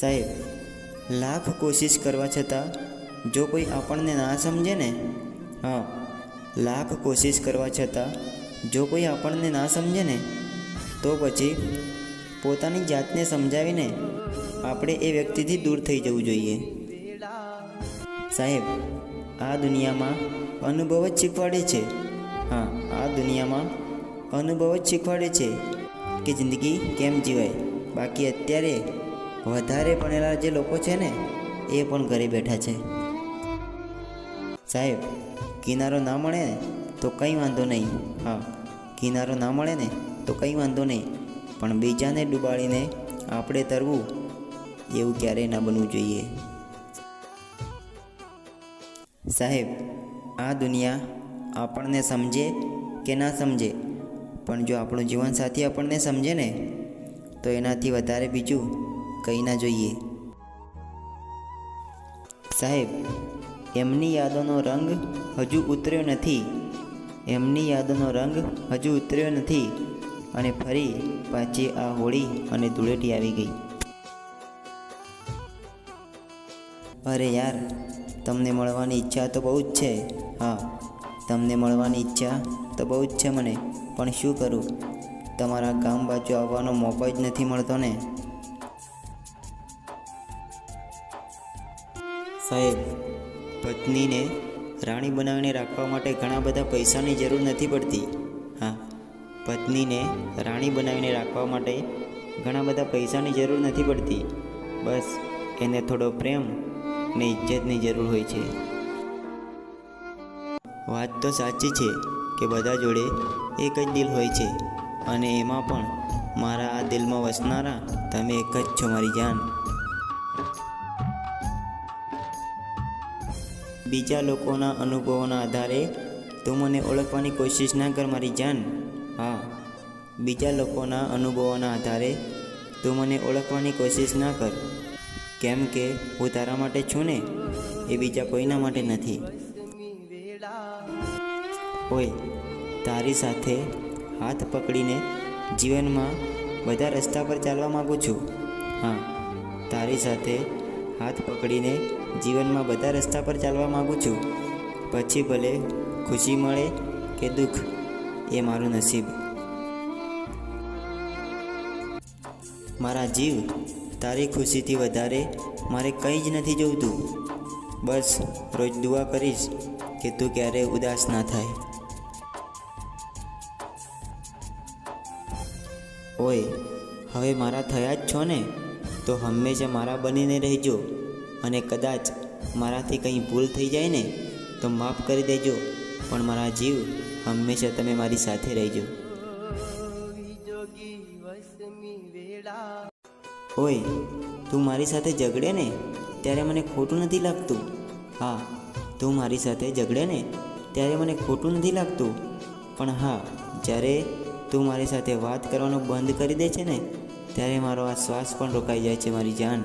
સાહેબ, લાખ કોશિશ કરવા છતાં, જો કોઈ આપણને ના સમજે ને? હા, લાખ કોશિશ કરવા છતાં, જો કોઈ આપણને ના સમજે ને, તો પછી પોતાની જાતને સમજાવીને આપણે એ વ્યક્તિથી દૂર થઈ જવું જોઈએ. સાહેબ, આ દુનિયામાં અનુભવ જ શીખવાડે છે. હા, આ દુનિયામાં અનુભવ જ શીખવાડે છે કે જિંદગી કેમ જીવાય? બાકી અત્યારે વધારે ભણેલા જે લોકો છે ને, એ પણ ઘરે બેઠા છે. સાહેબ, કિનારો ના મળે ને, તો કંઈ વાંધો નહીં. હા, કિનારો ના મળે ને, તો કંઈ વાંધો નહીં. પણ બીજાને ડૂબાડીને આપણે તરવું, એવું ક્યારેય ના બનવું જોઈએ. સાહેબ, આ દુનિયા આપણને સમજે કે ના સમજે? પણ જો આપણું જીવનસાથી આપણને સમજે ને, તો એનાથી વધારે બીજું કંઈ ના જોઈએ. સાહેબ, એમની યાદોનો રંગ હજુ ઉતર્યો નથી. એમની યાદોનો રંગ હજુ ઉતર્યો નથી અને ફરી પાછી આ હોળી અને ધૂળેટી આવી ગઈ. અરે યાર, તમને મળવાની ઈચ્છા તો બહુ જ છે. હા, તમને મળવાની ઈચ્છા તો બહુ જ છે મને. પણ શું કરું? તમારા ગામ બાજુ આવવાનો મોકો જ નથી મળતો ને. સાહેબ, પત્નીને રાણી બનાવીને રાખવા માટે ઘણા બધા પૈસાની જરૂર નથી પડતી. હા, પત્નીને રાણી બનાવીને રાખવા માટે ઘણા બધા પૈસાની જરૂર નથી પડતી. બસ, એને થોડો પ્રેમ ને ઇજ્જતની જરૂર હોય છે. વાત તો સાચી છે કે બધા જોડે એક જ દિલ હોય છે. અને એમાં પણ મારા આ દિલમાં વસનારા, તમે એક જ છો મારી જાન. બીજા લોકોના અનુભવોના આધારે તું મને ઓળખવાની કોશિશ ના કર મારી જાન. હા, બીજા લોકોના અનુભવોના આધારે તું મને ઓળખવાની કોશિશ ના કર. કેમ કે હું તારા માટે છું ને, એ બીજા કોઈના માટે નથી. ઓય, તારી સાથે હાથ પકડીને જીવનમાં બધા રસ્તા પર ચાલવા માગું છું. હા, તારી સાથે હાથ પકડીને જીવનમાં બધા રસ્તા પર ચાલવા માગું છું. પછી ભલે ખુશી મળે કે દુઃખ, એ મારું નસીબ. મારા જીવ, તારી ખુશીથી વધારે મારે કંઈ જ નથી જોઈતું બસ, રોજ દુઆ કરીશ કે તું ક્યારેય ઉદાસ ના થાય. ઓય, હવે મારા થયા જ છો ને? તો હંમેશા મારા બનીને રહેજો. અને કદાચ મારાથી કંઈ ભૂલ થઈ જાય ને, તો માફ કરી દેજો. પણ મારા જીવ હંમેશા તમે મારી સાથે રહેજો. ઓય, તું મારી સાથે ઝઘડે ને? ત્યારે મને ખોટું નથી લાગતું. હા, તું મારી સાથે ઝઘડે ને, ત્યારે મને ખોટું નથી લાગતું. પણ હા, જ્યારે તું મારી સાથે વાત કરવાનું બંધ કરી દે છે ને, ત્યારે મારો આ શ્વાસ પણ રોકાઈ જાય છે મારી જાન.